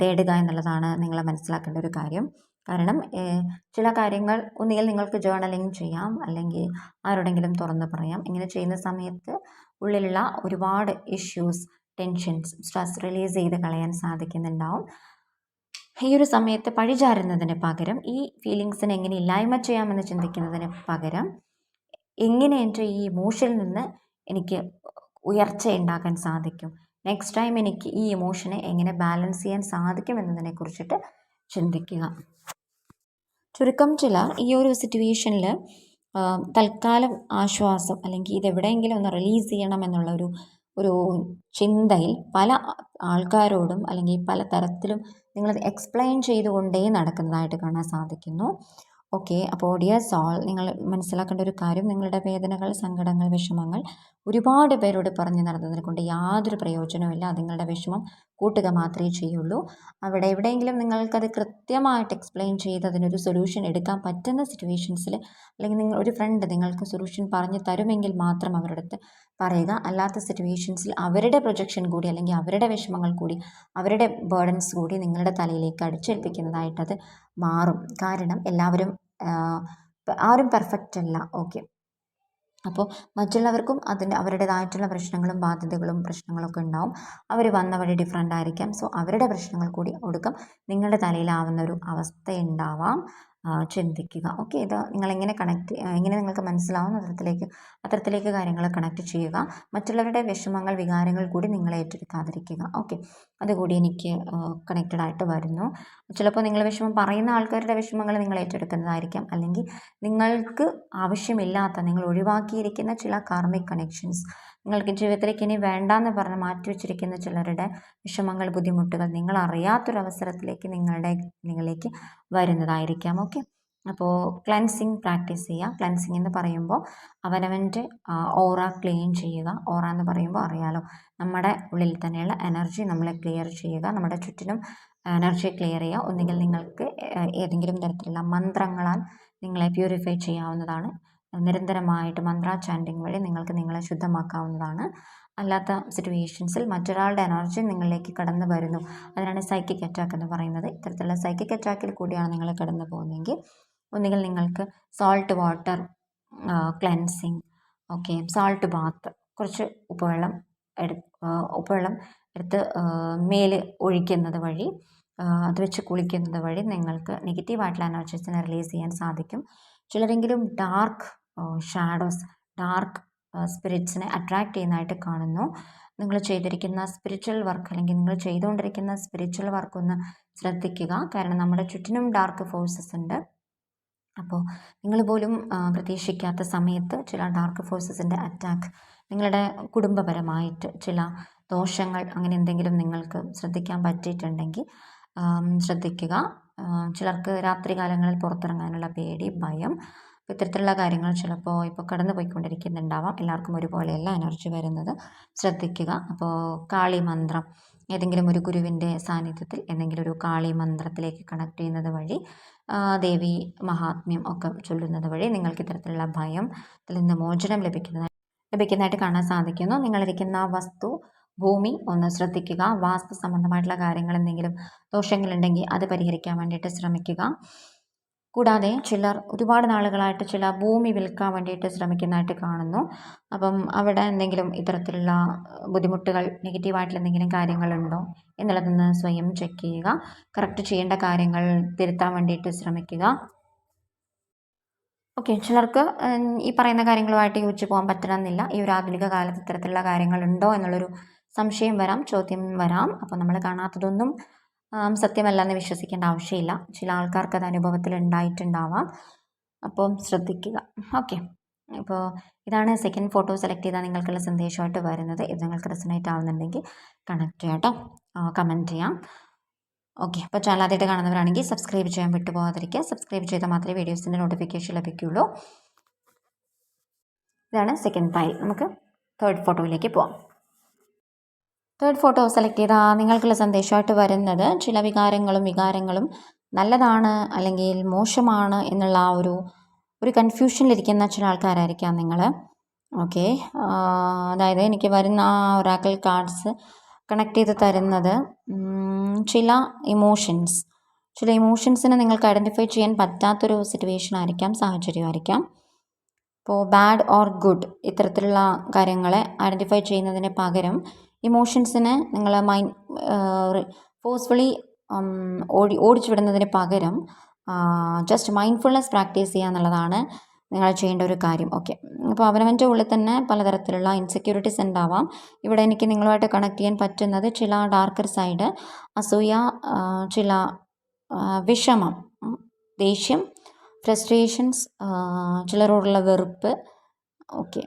തേടുക എന്നുള്ളതാണ് നിങ്ങൾ മനസ്സിലാക്കേണ്ട ഒരു കാര്യം. കാരണം ചില കാര്യങ്ങൾ ഒന്നുകിൽ നിങ്ങൾക്ക് ജേർണലിംഗ് ചെയ്യാം അല്ലെങ്കിൽ ആരോടെങ്കിലും തുറന്ന് പറയാം. ഇങ്ങനെ ചെയ്യുന്ന സമയത്ത് ഉള്ളിലുള്ള ഒരുപാട് ഇഷ്യൂസ് ടെൻഷൻസ് സ്ട്രെസ് റിലീസ് ചെയ്ത് കളയാൻ സാധിക്കുന്നുണ്ടാവും. ഈ ഒരു സമയത്ത് പഴിചാരുന്നതിന് പകരം ഈ ഫീലിങ്സിനെ എങ്ങനെ ഇല്ലായ്മ ചെയ്യാമെന്ന് ചിന്തിക്കുന്നതിന് പകരം എങ്ങനെ എന്റെ ഈ ഇമോഷനിൽ നിന്ന് എനിക്ക് ഉയർച്ച ഉണ്ടാക്കാൻ സാധിക്കും? നെക്സ്റ്റ് ടൈം എനിക്ക് ഈ ഇമോഷനെ എങ്ങനെ ബാലൻസ് ചെയ്യാൻ സാധിക്കും എന്നതിനെ കുറിച്ചിട്ട് ചിന്തിക്കുക. ചുരുക്കം ചില ഈ ഒരു സിറ്റുവേഷനിൽ തൽക്കാലം ആശ്വാസം അല്ലെങ്കിൽ ഇതെവിടെയെങ്കിലും ഒന്ന് റിലീസ് ചെയ്യണം എന്നുള്ള ഒരു ഒരു ചിന്തയിൽ പല ആൾക്കാരോടും അല്ലെങ്കിൽ പല തരത്തിലും നിങ്ങളത് എക്സ്പ്ലെയിൻ ചെയ്തുകൊണ്ടേ നടക്കുന്നതായിട്ട് കാണാൻ സാധിക്കുന്നു. ഓക്കെ അപ്പോൾ ഡിയർ സോൾ നിങ്ങൾ മനസ്സിലാക്കേണ്ട ഒരു കാര്യം നിങ്ങളുടെ വേദനകൾ സങ്കടങ്ങൾ വിഷമങ്ങൾ ഒരുപാട് പേരോട് പറഞ്ഞു നടന്നതിനെ കൊണ്ട് യാതൊരു പ്രയോജനവുമില്ല അത് നിങ്ങളുടെ വിഷമം കൂട്ടുക മാത്രമേ ചെയ്യുള്ളൂ. അവിടെ എവിടെയെങ്കിലും നിങ്ങൾക്കത് കൃത്യമായിട്ട് എക്സ്പ്ലെയിൻ ചെയ്ത് അതിനൊരു സൊല്യൂഷൻ എടുക്കാൻ പറ്റുന്ന സിറ്റുവേഷൻസിൽ അല്ലെങ്കിൽ നിങ്ങൾ ഒരു ഫ്രണ്ട് നിങ്ങൾക്ക് സൊല്യൂഷൻ പറഞ്ഞു തരുമെങ്കിൽ മാത്രം അവരുടെ അടുത്ത് പറയുക. അല്ലാത്ത സിറ്റുവേഷൻസിൽ അവരുടെ പ്രൊജക്ഷൻ കൂടി അല്ലെങ്കിൽ അവരുടെ വിഷമങ്ങൾ കൂടി അവരുടെ ബേർഡൻസ് കൂടി നിങ്ങളുടെ തലയിലേക്ക് അടിച്ചേൽപ്പിക്കുന്നതായിട്ടത് മാറും. കാരണം എല്ലാവരും ആരും പെർഫെക്റ്റ് അല്ല. ഓക്കെ അപ്പോൾ മറ്റുള്ളവർക്കും അതിന്റെ അവരുടേതായിട്ടുള്ള പ്രശ്നങ്ങളും ബാധ്യതകളും പ്രശ്നങ്ങളൊക്കെ ഉണ്ടാവും. അവർ വന്ന വഴി ഡിഫറെന്റ് ആയിരിക്കാം. സോ അവരുടെ പ്രശ്നങ്ങൾ കൂടി ഒടുക്കം നിങ്ങളുടെ തലയിലാവുന്ന ഒരു അവസ്ഥ ഉണ്ടാവാം. ചിന്തിക്കുക. ഓക്കെ ഇത് നിങ്ങളെങ്ങനെ കണക്ട് എങ്ങനെ നിങ്ങൾക്ക് മനസ്സിലാവുന്ന തരത്തിലേക്ക് അത്തരത്തിലേക്ക് കാര്യങ്ങൾ കണക്ട് ചെയ്യുക. മറ്റുള്ളവരുടെ വിഷമങ്ങൾ വികാരങ്ങൾ കൂടി നിങ്ങളെ ഏറ്റെടുക്കാതിരിക്കുക. ഓക്കെ അതുകൂടി എനിക്ക് കണക്റ്റഡ് ആയിട്ട് വരുന്നു. ചിലപ്പോൾ നിങ്ങൾ വിഷമം പറയുന്ന ആൾക്കാരുടെ വിഷമങ്ങൾ നിങ്ങൾ ഏറ്റെടുക്കുന്നതായിരിക്കാം. അല്ലെങ്കിൽ നിങ്ങൾക്ക് ആവശ്യമില്ലാത്ത നിങ്ങൾ ഒഴിവാക്കിയിരിക്കുന്ന ചില കാർമിക് കണക്ഷൻസ് നിങ്ങൾക്ക് ജീവിതത്തിലേക്ക് ഇനി വേണ്ടാന്ന് പറഞ്ഞ് മാറ്റിവെച്ചിരിക്കുന്ന ചിലരുടെ വിഷമങ്ങൾ ബുദ്ധിമുട്ടുകൾ നിങ്ങൾ അറിയാത്തൊരവസരത്തിലേക്ക് നിങ്ങളുടെ നിങ്ങളിലേക്ക് വരുന്നതായിരിക്കാം. ഓക്കെ അപ്പോൾ ക്ലൻസിങ് പ്രാക്ടീസ് ചെയ്യുക. ക്ലൻസിങ് എന്ന് പറയുമ്പോൾ അവനവന്റെ ഓറ ക്ലീൻ ചെയ്യുക. ഓറ എന്ന് പറയുമ്പോൾ അറിയാലോ നമ്മുടെ ഉള്ളിൽ തന്നെയുള്ള എനർജി നമ്മളെ ക്ലിയർ ചെയ്യുക. നമ്മുടെ ചുറ്റിനും എനർജി ക്ലിയർ ചെയ്യുക. ഒന്നുകിൽ നിങ്ങൾക്ക് ഏതെങ്കിലും തരത്തിലുള്ള മന്ത്രങ്ങളാൽ നിങ്ങളെ പ്യൂരിഫൈ ചെയ്യാവുന്നതാണ്. നിരന്തരമായിട്ട് മന്ത്ര ചാന്റിങ് വഴി നിങ്ങൾക്ക് നിങ്ങളെ ശുദ്ധമാക്കാവുന്നതാണ്. അല്ലാത്ത സിറ്റുവേഷൻസിൽ മറ്റൊരാളുടെ എനർജി നിങ്ങളിലേക്ക് കടന്നു വരുന്നു. അതിനാണ് സൈക്കിക് അറ്റാക്ക് എന്ന് പറയുന്നത്. ഇത്തരത്തിലുള്ള സൈക്കിക് അറ്റാക്കിൽ കൂടിയാണ് നിങ്ങൾ കടന്നു പോകുന്നതെങ്കിൽ ഒന്നുകിൽ നിങ്ങൾക്ക് salt water cleansing okay salt bath കുറച്ച് ഉപ്പുവെള്ളം എടു ഉപ്പുവെള്ളം എടുത്ത് മേൽ ഒഴിക്കുന്നത് വഴി അത് വെച്ച് കുളിക്കുന്നത് വഴി നിങ്ങൾക്ക് നെഗറ്റീവായിട്ടുള്ള എനർജീസിനെ റിലീസ് ചെയ്യാൻ സാധിക്കും. ചിലരെങ്കിലും ഡാർക്ക് ഷാഡോസ് ഡാർക്ക് സ്പിരിറ്റ്സിനെ അട്രാക്റ്റ് ചെയ്യുന്നതായിട്ട് കാണുന്നു. നിങ്ങൾ ചെയ്തിരിക്കുന്ന സ്പിരിച്വൽ വർക്ക് അല്ലെങ്കിൽ നിങ്ങൾ ചെയ്തുകൊണ്ടിരിക്കുന്ന സ്പിരിച്വൽ വർക്ക് ഒന്ന് ശ്രദ്ധിക്കുക. കാരണം നമ്മുടെ ചുറ്റിനും ഡാർക്ക് ഫോഴ്സസ് ഉണ്ട്. അപ്പോൾ നിങ്ങൾ പോലും പ്രതീക്ഷിക്കാത്ത സമയത്ത് ചില ഡാർക്ക് ഫോഴ്സസിന്റെ അറ്റാക്ക് നിങ്ങളുടെ കുടുംബപരമായിട്ട് ചില ദോഷങ്ങൾ അങ്ങനെ എന്തെങ്കിലും നിങ്ങൾക്ക് ശ്രദ്ധിക്കാൻ പറ്റിയിട്ടുണ്ടെങ്കിൽ ശ്രദ്ധിക്കുക. ചിലർക്ക് രാത്രി കാലങ്ങളിൽ പുറത്തിറങ്ങാനുള്ള പേടി ഭയം അപ്പോൾ ഇത്തരത്തിലുള്ള കാര്യങ്ങൾ ചിലപ്പോൾ ഇപ്പോൾ കടന്നു പോയിക്കൊണ്ടിരിക്കുന്നുണ്ടാവാം. എല്ലാവർക്കും ഒരുപോലെയല്ല എനർജി വരുന്നത്. ശ്രദ്ധിക്കുക. അപ്പോൾ കാളി മന്ത്രം ഏതെങ്കിലും ഒരു ഗുരുവിന്റെ സാന്നിധ്യത്തിൽ എന്തെങ്കിലും ഒരു കാളി മന്ത്രത്തിലേക്ക് കണക്ട് ചെയ്യുന്നത് വഴി ദേവി മഹാത്മ്യം ഒക്കെ ചൊല്ലുന്നത് വഴി നിങ്ങൾക്ക് ഇത്തരത്തിലുള്ള ഭയം ഇതിൽ നിന്ന് മോചനം ലഭിക്കുന്ന ലഭിക്കുന്നതായിട്ട് കാണാൻ സാധിക്കുന്നു. നിങ്ങളിരിക്കുന്ന വസ്തു ഭൂമി ഒന്ന് ശ്രദ്ധിക്കുക. വാസ്തു സംബന്ധമായിട്ടുള്ള കാര്യങ്ങൾ എന്തെങ്കിലും ദോഷങ്ങളുണ്ടെങ്കിൽ അത് പരിഹരിക്കാൻ വേണ്ടിയിട്ട് ശ്രമിക്കുക. കൂടാതെ ചിലർ ഒരുപാട് നാളുകളായിട്ട് ചില ഭൂമി വിൽക്കാൻ വേണ്ടിയിട്ട് ശ്രമിക്കുന്നതായിട്ട് കാണുന്നു. അപ്പം അവിടെ എന്തെങ്കിലും ഇത്തരത്തിലുള്ള ബുദ്ധിമുട്ടുകൾ നെഗറ്റീവായിട്ടുള്ള എന്തെങ്കിലും കാര്യങ്ങളുണ്ടോ എന്നുള്ളതൊന്ന് സ്വയം ചെക്ക് ചെയ്യുക. കറക്റ്റ് ചെയ്യേണ്ട കാര്യങ്ങൾ തിരുത്താൻ വേണ്ടിയിട്ട് ശ്രമിക്കുക. ഓക്കെ ചിലർക്ക് ഈ പറയുന്ന കാര്യങ്ങളുമായിട്ട് യോജിച്ച് പോകാൻ പറ്റണമെന്നില്ല. ഈ ഒരു ആധുനിക കാലത്ത് ഇത്തരത്തിലുള്ള കാര്യങ്ങളുണ്ടോ എന്നുള്ളൊരു സംശയം വരാം ചോദ്യം വരാം. അപ്പോൾ നമ്മൾ കാണാത്തതൊന്നും സത്യമല്ല എന്ന് വിശ്വസിക്കേണ്ട ആവശ്യമില്ല. ചില ആൾക്കാർക്ക് അത് അനുഭവത്തിൽ ഉണ്ടായിട്ടുണ്ടാവാം. അപ്പം ശ്രദ്ധിക്കുക. ഓക്കെ. ഇപ്പോൾ ഇതാണ് സെക്കൻഡ് ഫോട്ടോ സെലക്ട് ചെയ്താൽ നിങ്ങൾക്കുള്ള സന്ദേശമായിട്ട് വരുന്നത്. ഇത് നിങ്ങൾക്ക് റെസനേറ്റ് ആവുന്നുണ്ടെങ്കിൽ കണക്ട് ചെയ്യാം കേട്ടോ കമന്റ് ചെയ്യാം. ഓക്കെ. അപ്പോൾ ചാനൽ ആദ്യമായിട്ട് കാണുന്നവരാണെങ്കിൽ സബ്സ്ക്രൈബ് ചെയ്യാൻ വിട്ടുപോകാതിരിക്കുക സബ്സ്ക്രൈബ് ചെയ്താൽ മാത്രമേ വീഡിയോസിന്റെ നോട്ടിഫിക്കേഷൻ ലഭിക്കുകയുള്ളൂ ഇതാണ് സെക്കൻഡ് പൈൽ നമുക്ക് തേർഡ് ഫോട്ടോയിലേക്ക് പോവാം. തേർഡ് ഫോട്ടോ സെലക്ട് ചെയ്താൽ നിങ്ങൾക്കുള്ള സന്ദേശമായിട്ട് വരുന്നത് ചില വികാരങ്ങളും വികാരങ്ങളും നല്ലതാണ് അല്ലെങ്കിൽ മോശമാണ് എന്നുള്ള ആ ഒരു ഒരു കൺഫ്യൂഷനിലിരിക്കുന്ന ചില ആൾക്കാരായിരിക്കാം നിങ്ങൾ ഓക്കെ അതായത് എനിക്ക് വരുന്ന ആ ഒറാക്കൽ കാർഡ്സ് കണക്ട് ചെയ്ത് തരുന്നത് ചില ഇമോഷൻസ് ചില ഇമോഷൻസിനെ നിങ്ങൾക്ക് ഐഡന്റിഫൈ ചെയ്യാൻ പറ്റാത്തൊരു സിറ്റുവേഷൻ ആയിരിക്കാം സാഹചര്യമായിരിക്കാം ഇപ്പോൾ ബാഡ് ഓർ ഗുഡ് ഇത്തരത്തിലുള്ള കാര്യങ്ങളെ ഐഡന്റിഫൈ ചെയ്യുന്നതിന് പകരം ഇമോഷൻസിനെ നിങ്ങൾ മൈൻഡ് ഫോഴ്സ്ഫുള്ളി ഓടി ഓടിച്ചു വിടുന്നതിന് പകരം ജസ്റ്റ് മൈൻഡ്ഫുൾനെസ് പ്രാക്ടീസ് ചെയ്യുക എന്നുള്ളതാണ് നിങ്ങൾ ചെയ്യേണ്ട ഒരു കാര്യം. ഓക്കെ അപ്പോൾ അവനവന്റെ ഉള്ളിൽ തന്നെ പലതരത്തിലുള്ള ഇൻസെക്യൂരിറ്റീസ് ഉണ്ടാവാം. ഇവിടെ എനിക്ക് നിങ്ങളുമായിട്ട് കണക്ട് ചെയ്യാൻ പറ്റുന്നത് ചില ഡാർക്കർ സൈഡ് അസൂയ ചില വിഷമം ദേഷ്യം ഫ്രസ്ട്രേഷൻസ് ചിലരോടുള്ള വെറുപ്പ്. ഓക്കെ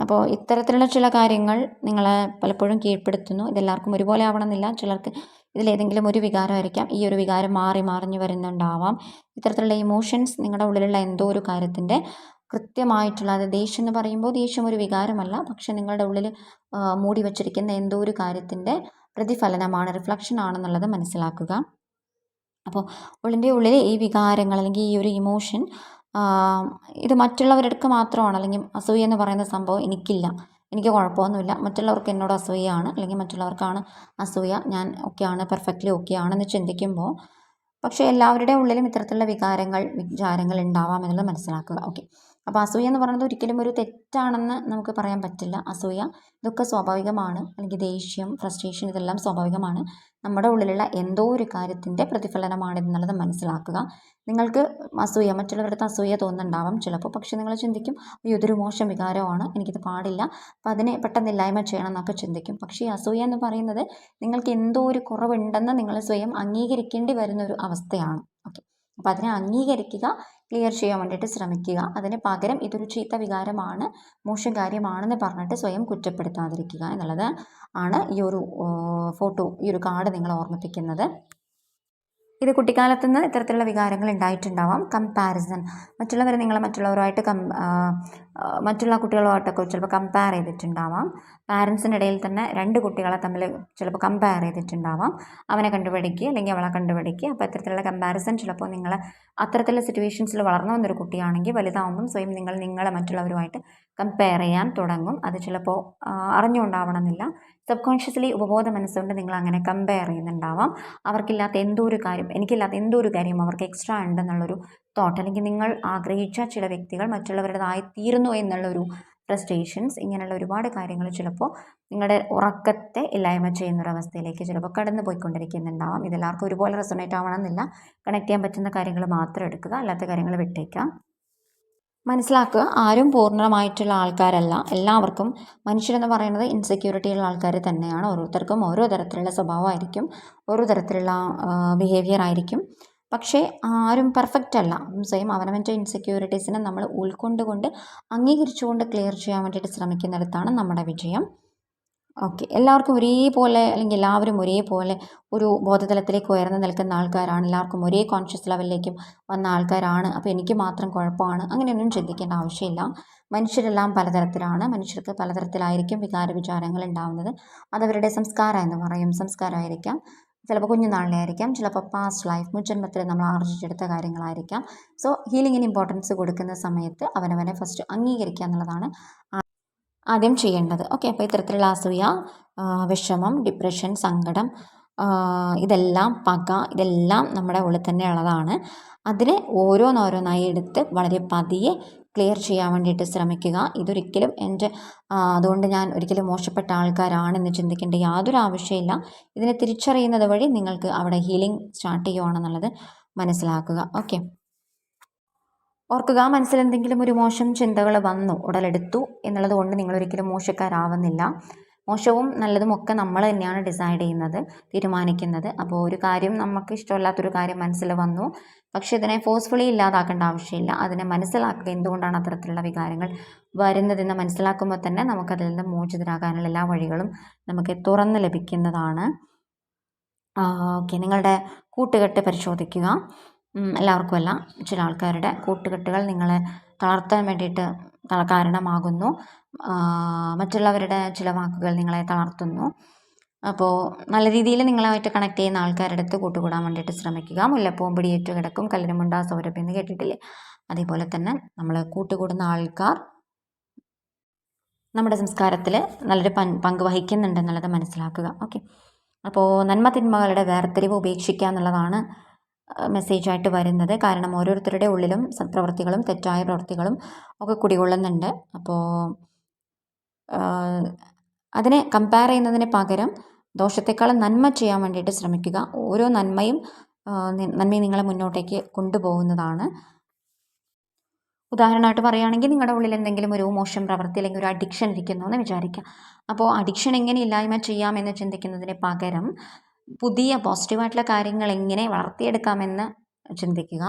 അപ്പോൾ ഇത്തരത്തിലുള്ള ചില കാര്യങ്ങൾ നിങ്ങളെ പലപ്പോഴും കീഴ്പ്പെടുത്തുന്നു. ഇതെല്ലാവർക്കും ഒരുപോലെ ആവണമെന്നില്ല. ചിലർക്ക് ഇതിലേതെങ്കിലും ഒരു വികാരമായിരിക്കാം. ഈ ഒരു വികാരം മാറി മറിഞ്ഞു വരുന്നുണ്ടാവാം. ഇത്തരത്തിലുള്ള ഇമോഷൻസ് നിങ്ങളുടെ ഉള്ളിലുള്ള എന്തോ ഒരു കാര്യത്തിന്റെ കൃത്യമായിട്ടുള്ള അത് ദേഷ്യം എന്ന് പറയുമ്പോൾ ദേഷ്യം ഒരു വികാരമല്ല. പക്ഷെ നിങ്ങളുടെ ഉള്ളിൽ മൂടി വച്ചിരിക്കുന്ന എന്തോ ഒരു കാര്യത്തിന്റെ പ്രതിഫലനമാണ് റിഫ്ലക്ഷൻ ആണെന്നുള്ളത് മനസ്സിലാക്കുക. അപ്പോൾ ഉള്ളിന്റെ ഉള്ളിൽ ഈ വികാരങ്ങൾ അല്ലെങ്കിൽ ഈ ഒരു ഇമോഷൻ ഇത് മറ്റുള്ളവരടുക്ക് മാത്രമാണ്. അല്ലെങ്കിൽ അസൂയ എന്ന് പറയുന്ന സംഭവം എനിക്കില്ല. എനിക്ക് കുഴപ്പമൊന്നുമില്ല. മറ്റുള്ളവർക്ക് എന്നോട് അസൂയയാണ്. അല്ലെങ്കിൽ മറ്റുള്ളവർക്കാണ് അസൂയ. ഞാൻ ഓക്കെയാണ് പെർഫെക്റ്റ്ലി ഓക്കെ ആണെന്ന് ചിന്തിക്കുമ്പോൾ പക്ഷേ എല്ലാവരുടെ ഉള്ളിലും ഇത്തരത്തിലുള്ള വികാരങ്ങൾ വിചാരങ്ങൾ ഉണ്ടാവാം എന്നുള്ളത് മനസ്സിലാക്കുക. ഓക്കെ അപ്പോൾ അസൂയ എന്ന് പറയുന്നത് ഒരിക്കലും ഒരു തെറ്റാണെന്ന് നമുക്ക് പറയാൻ പറ്റില്ല. അസൂയ ഇതൊക്കെ സ്വാഭാവികമാണ്. അല്ലെങ്കിൽ ദേഷ്യം ഫ്രസ്ട്രേഷൻ ഇതെല്ലാം സ്വാഭാവികമാണ്. നമ്മുടെ ഉള്ളിലുള്ള എന്തോ ഒരു കാര്യത്തിന്റെ പ്രതിഫലനമാണ് എന്നുള്ളത് മനസ്സിലാക്കുക. നിങ്ങൾക്ക് അസൂയ മറ്റുള്ളവരുടെ അടുത്ത് അസൂയ തോന്നുന്നുണ്ടാവാം ചിലപ്പോൾ. പക്ഷേ നിങ്ങൾ ചിന്തിക്കും ഇതൊരു മോശം വികാരമാണ്. എനിക്കിത് പാടില്ല. അപ്പോൾ അതിനെ പെട്ടെന്ന് ഇല്ലായ്മ ചെയ്യണം എന്നൊക്കെ ചിന്തിക്കും. പക്ഷേ ഈ അസൂയ എന്ന് പറയുന്നത് നിങ്ങൾക്ക് എന്തോ ഒരു കുറവുണ്ടെന്ന് നിങ്ങൾ സ്വയം അംഗീകരിക്കേണ്ടി വരുന്ന ഒരു അവസ്ഥയാണ്. ഓക്കെ. അപ്പോൾ അതിനെ അംഗീകരിക്കുക ക്ലിയർ ചെയ്യാൻ വേണ്ടിയിട്ട് ശ്രമിക്കുക. അതിന് പകരം ഇതൊരു ചീത്ത വികാരമാണ് മോശം കാര്യമാണെന്ന് പറഞ്ഞിട്ട് സ്വയം കുറ്റപ്പെടുത്താതിരിക്കുക എന്നുള്ളത് ആണ് ഈ ഒരു ഫോട്ടോ ഈ ഒരു കാർഡ് നിങ്ങളെ ഓർമ്മിപ്പിക്കുന്നത്. ഇത് കുട്ടിക്കാലത്ത് നിന്ന് ഇത്തരത്തിലുള്ള വികാരങ്ങൾ ഉണ്ടായിട്ടുണ്ടാവാം. കമ്പാരിസൺ മറ്റുള്ളവരെ നിങ്ങൾ മറ്റുള്ളവരുമായിട്ട് കം മറ്റുള്ള കുട്ടികളുമായിട്ടൊക്കെ ചിലപ്പോൾ കമ്പയർ ചെയ്തിട്ടുണ്ടാവാം. പാരൻസിന്റെ ഇടയിൽ തന്നെ രണ്ട് കുട്ടികളെ തമ്മിൽ ചിലപ്പോൾ കമ്പയർ ചെയ്തിട്ടുണ്ടാവാം. അവനെ കണ്ടുപിടിക്കുക അല്ലെങ്കിൽ അവളെ കണ്ടുപിടിക്കുക അപ്പോൾ ഇത്തരത്തിലുള്ള കമ്പാരിസൺ ചിലപ്പോൾ നിങ്ങൾ അത്തരത്തിലുള്ള സിറ്റുവേഷൻസിൽ വളർന്നു വന്നൊരു കുട്ടിയാണെങ്കിൽ വലുതാവുമ്പം സ്വയം നിങ്ങൾ നിങ്ങളെ മറ്റുള്ളവരുമായിട്ട് കമ്പയർ ചെയ്യാൻ തുടങ്ങും. അത് ചിലപ്പോൾ അറിഞ്ഞുകൊണ്ടാവണമെന്നില്ല. സബ് കോൺഷ്യസ്ലി ഉപബോധ മനസ്സുകൊണ്ട് നിങ്ങൾ അങ്ങനെ കമ്പയർ ചെയ്യുന്നുണ്ടാവാം. അവർക്കില്ലാത്ത എന്തോ ഒരു കാര്യം എനിക്കില്ലാത്ത എന്തോ ഒരു കാര്യം അവർക്ക് എക്സ്ട്രാ ഉണ്ടെന്നുള്ളൊരു തോട്ട് അല്ലെങ്കിൽ നിങ്ങൾ ആഗ്രഹിച്ച ചില വ്യക്തികൾ മറ്റുള്ളവരുടേതായി തീരുന്നു എന്നുള്ളൊരു ഫ്രസ്ട്രേഷൻസ് ഇങ്ങനെയുള്ള ഒരുപാട് കാര്യങ്ങൾ ചിലപ്പോൾ നിങ്ങളുടെ ഉറക്കത്തെ ഇല്ലായ്മ ചെയ്യുന്നൊരവസ്ഥയിലേക്ക് ചിലപ്പോൾ കടന്നു പോയിക്കൊണ്ടിരിക്കുന്നുണ്ടാവാം ഇതെല്ലാവർക്കും ഒരുപോലെ റെസൊണേറ്റ് ആവണമെന്നില്ല. കണക്ട് ചെയ്യാൻ പറ്റുന്ന കാര്യങ്ങൾ മാത്രം എടുക്കുക അല്ലാത്ത കാര്യങ്ങൾ വിട്ടേക്കാം മനസ്സിലാക്കുക. ആരും പൂർണമായിട്ടുള്ള ആൾക്കാരല്ല. എല്ലാവർക്കും മനുഷ്യരെന്ന് പറയുന്നത് ഇൻസെക്യൂരിറ്റിയുള്ള ആൾക്കാർ തന്നെയാണ്. ഓരോരുത്തർക്കും ഓരോ തരത്തിലുള്ള സ്വഭാവമായിരിക്കും. ഓരോ തരത്തിലുള്ള ബിഹേവിയർ ആയിരിക്കും. പക്ഷേ ആരും പെർഫെക്റ്റ് അല്ല. സെയിം അവനവന്റെ ഇൻസെക്യൂരിറ്റീസിനെ നമ്മൾ ഉൾക്കൊണ്ടുകൊണ്ട് അംഗീകരിച്ചുകൊണ്ട് ക്ലിയർ ചെയ്യാൻ വേണ്ടിയിട്ട് ശ്രമിക്കുന്നിടത്താണ് നമ്മുടെ വിജയം. ഓക്കെ. എല്ലാവർക്കും ഒരേപോലെ അല്ലെങ്കിൽ എല്ലാവരും ഒരേപോലെ ഒരു ബോധതലത്തിലേക്ക് ഉയർന്നു നിൽക്കുന്ന ആൾക്കാരാണ് എല്ലാവർക്കും ഒരേ കോൺഷ്യസ് ലെവലിലേക്കും വന്ന ആൾക്കാരാണ്. അപ്പോൾ എനിക്ക് മാത്രം കുഴപ്പമാണ്. അങ്ങനെയൊന്നും ചിന്തിക്കേണ്ട ആവശ്യമില്ല. മനുഷ്യരെല്ലാം പലതരത്തിലാണ്. മനുഷ്യർക്ക് പലതരത്തിലായിരിക്കും വികാര വിചാരങ്ങൾ ഉണ്ടാവുന്നത്. അതവരുടെ സംസ്കാരം എന്ന് പറയും. സംസ്കാരമായിരിക്കാം. ചിലപ്പോൾ കുഞ്ഞുനാളിലെ ആയിരിക്കാം. ചിലപ്പോൾ പാസ്റ്റ് ലൈഫ് മുൻജന്മത്തിൽ നമ്മൾ ആർജിച്ചെടുത്ത കാര്യങ്ങളായിരിക്കാം. സോ ഹീലിങ്ങിന് ഇമ്പോർട്ടൻസ് കൊടുക്കുന്ന സമയത്ത് അവനവനെ ഫസ്റ്റ് അംഗീകരിക്കുക എന്നുള്ളതാണ് ആദ്യം ചെയ്യേണ്ടത്. ഓക്കെ അപ്പോൾ ഇത്തരത്തിലുള്ള അസൂയ വിഷമം ഡിപ്രഷൻ സങ്കടം ഇതെല്ലാം പക ഇതെല്ലാം നമ്മുടെ ഉള്ളിൽ തന്നെ ഉള്ളതാണ്. അതിനെ ഓരോന്നോരോന്നായി എടുത്ത് വളരെ പതിയെ ക്ലിയർ ചെയ്യാൻ വേണ്ടിയിട്ട് ശ്രമിക്കുക. ഇതൊരിക്കലും എന്റെ അതുകൊണ്ട് ഞാൻ ഒരിക്കലും മോശപ്പെട്ട ആൾക്കാരാണെന്ന് ചിന്തിക്കേണ്ട യാതൊരു ആവശ്യമില്ല. ഇതിനെ തിരിച്ചറിയുന്നത് വഴി നിങ്ങൾക്ക് അവിടെ ഹീലിംഗ് സ്റ്റാർട്ട് ചെയ്യുവാണെന്നുള്ളത് മനസ്സിലാക്കുക. ഓക്കെ. ഓർക്കുക മനസ്സിൽ എന്തെങ്കിലും ഒരു മോശം ചിന്തകൾ വന്നു ഉടലെടുത്തു എന്നുള്ളത് കൊണ്ട് നിങ്ങൾ ഒരിക്കലും മോശക്കാരാവുന്നില്ല. മോശവും നല്ലതും ഒക്കെ നമ്മൾ തന്നെയാണ് ഡിസൈഡ് ചെയ്യുന്നത് തീരുമാനിക്കുന്നത്. അപ്പോൾ ഒരു കാര്യം നമുക്ക് ഇഷ്ടമല്ലാത്തൊരു കാര്യം മനസ്സിൽ വന്നു. പക്ഷെ ഇതിനെ ഫോഴ്സ്ഫുള്ളി ഇല്ലാതാക്കേണ്ട ആവശ്യമില്ല. അതിനെ മനസ്സിലാക്കുക എന്തുകൊണ്ടാണ് അത്തരത്തിലുള്ള വികാരങ്ങൾ വരുന്നതെന്ന് മനസ്സിലാക്കുമ്പോൾ തന്നെ നമുക്കതിൽ നിന്ന് മോചിതരാകാനുള്ള എല്ലാ വഴികളും നമുക്ക് തുറന്ന് ലഭിക്കുന്നതാണ്. ഓക്കെ. നിങ്ങളുടെ കൂട്ടുകെട്ട് പരിശോധിക്കുക. ഉം, എല്ലാവർക്കും അല്ല ചില ആൾക്കാരുടെ കൂട്ടുകെട്ടുകൾ നിങ്ങളെ തളർത്താൻ വേണ്ടിയിട്ട് കാരണമാകുന്നു. മറ്റുള്ളവരുടെ ചില വാക്കുകൾ നിങ്ങളെ തളർത്തുന്നു. അപ്പോൾ നല്ല രീതിയിൽ നിങ്ങളായിട്ട് കണക്ട് ചെയ്യുന്ന ആൾക്കാരുടെ അടുത്ത് കൂട്ടുകൂടാൻ വേണ്ടിയിട്ട് ശ്രമിക്കുക. മുല്ലപ്പൂവും പിടിയേറ്റു കിടക്കും. കല്ലിനുമുണ്ടാ സൗരഭ്യം എന്ന് കേട്ടിട്ടില്ലേ? അതേപോലെ തന്നെ നമ്മൾ കൂട്ടുകൂടുന്ന ആൾക്കാർ നമ്മുടെ സംസ്കാരത്തിൽ നല്ലൊരു പങ്ക് വഹിക്കുന്നുണ്ടെന്നുള്ളത് മനസ്സിലാക്കുക. ഓക്കെ. അപ്പോൾ നന്മ തിന്മകളുടെ വേർതിരിവ് ഉപേക്ഷിക്കുക എന്നുള്ളതാണ് മെസ്സേജായിട്ട് വരുന്നത്. കാരണം ഓരോരുത്തരുടെ ഉള്ളിലും സത്പ്രവൃത്തികളും തെറ്റായ പ്രവൃത്തികളും ഒക്കെ കുടികൊള്ളുന്നുണ്ട്. അപ്പോൾ അതിനെ കമ്പയർ ചെയ്യുന്നതിന് പകരം ദോഷത്തെക്കാളും നന്മ ചെയ്യാൻ വേണ്ടിയിട്ട് ശ്രമിക്കുക. ഓരോ നന്മയും നന്മയും നിങ്ങളെ മുന്നോട്ടേക്ക് കൊണ്ടുപോകുന്നതാണ്. ഉദാഹരണമായിട്ട് പറയുകയാണെങ്കിൽ നിങ്ങളുടെ ഉള്ളിൽ എന്തെങ്കിലും ഒരു മോശം പ്രവൃത്തി അല്ലെങ്കിൽ ഒരു അഡിക്ഷൻ ഇരിക്കുന്നു എന്ന് വിചാരിക്കുക. അപ്പോൾ അഡിക്ഷൻ എങ്ങനെ ഇല്ലായ്മ ചെയ്യാമെന്ന് ചിന്തിക്കുന്നതിന് പകരം പുതിയ പോസിറ്റീവായിട്ടുള്ള കാര്യങ്ങൾ എങ്ങനെ വളർത്തിയെടുക്കാമെന്ന് ചിന്തിക്കുക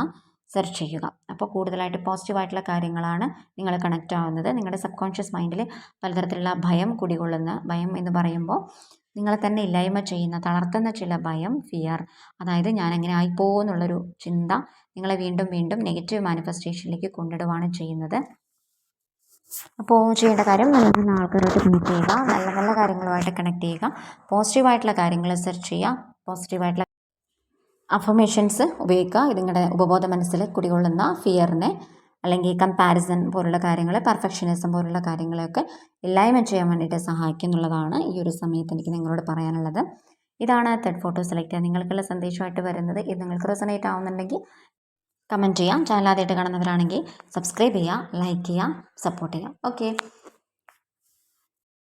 സെർച്ച് ചെയ്യുക. അപ്പോൾ കൂടുതലായിട്ട് പോസിറ്റീവായിട്ടുള്ള കാര്യങ്ങളാണ് നിങ്ങൾ കണക്റ്റ് ആവുന്നത്. നിങ്ങളുടെ സബ് കോൺഷ്യസ് മൈൻഡിൽ പലതരത്തിലുള്ള ഭയം കുടികൊള്ളുന്ന ഭയം എന്ന് പറയുമ്പോൾ നിങ്ങളെ തന്നെ ഇല്ലായ്മ ചെയ്യുന്ന തളർത്തുന്ന ചില ഭയം ഫിയർ അതായത് ഞാൻ എങ്ങനെ ആയിപ്പോകുമെന്നുള്ളൊരു ചിന്ത നിങ്ങളെ വീണ്ടും വീണ്ടും നെഗറ്റീവ് മാനിഫെസ്റ്റേഷനിലേക്ക് കൊണ്ടിടുവാണ് ചെയ്യുന്നത്. അപ്പോൾ ചെയ്യേണ്ട കാര്യം നല്ല നല്ല ആൾക്കാരുമായിട്ട് കണക്ട് ചെയ്യുക നല്ല നല്ല കാര്യങ്ങളുമായിട്ട് കണക്ട് ചെയ്യുക. പോസിറ്റീവായിട്ടുള്ള കാര്യങ്ങൾ സെർച്ച് ചെയ്യുക പോസിറ്റീവായിട്ടുള്ള അഫർമേഷൻസ് ഉപയോഗിക്കുക. ഇത് നിങ്ങളുടെ ഉപബോധ മനസ്സിൽ കുടികൊള്ളുന്ന ഫിയറിനെ അല്ലെങ്കിൽ കമ്പാരിസൺ പോലുള്ള കാര്യങ്ങൾ പെർഫെക്ഷനിസം പോലുള്ള കാര്യങ്ങളെയൊക്കെ ഇല്ലായ്മ ചെയ്യാൻ വേണ്ടിയിട്ട് സഹായിക്കും എന്നുള്ളതാണ് ഈ ഒരു സമയത്ത് എനിക്ക് നിങ്ങളോട് പറയാനുള്ളത്. ഇതാണ് തേർഡ് ഫോട്ടോ സെലക്ട് ചെയ്യുക. നിങ്ങൾക്കുള്ള സന്ദേശമായിട്ട് വരുന്നത് ഇത് നിങ്ങൾക്ക് റെസനേറ്റ് ആവുന്നുണ്ടെങ്കിൽ കമന്റ് ചെയ്യാം. ചാനൽ ആദ്യമായിട്ട് കാണുന്നവരാണെങ്കിൽ സബ്സ്ക്രൈബ് ചെയ്യുക ലൈക്ക് ചെയ്യുക സപ്പോർട്ട് ചെയ്യുക. ഓക്കെ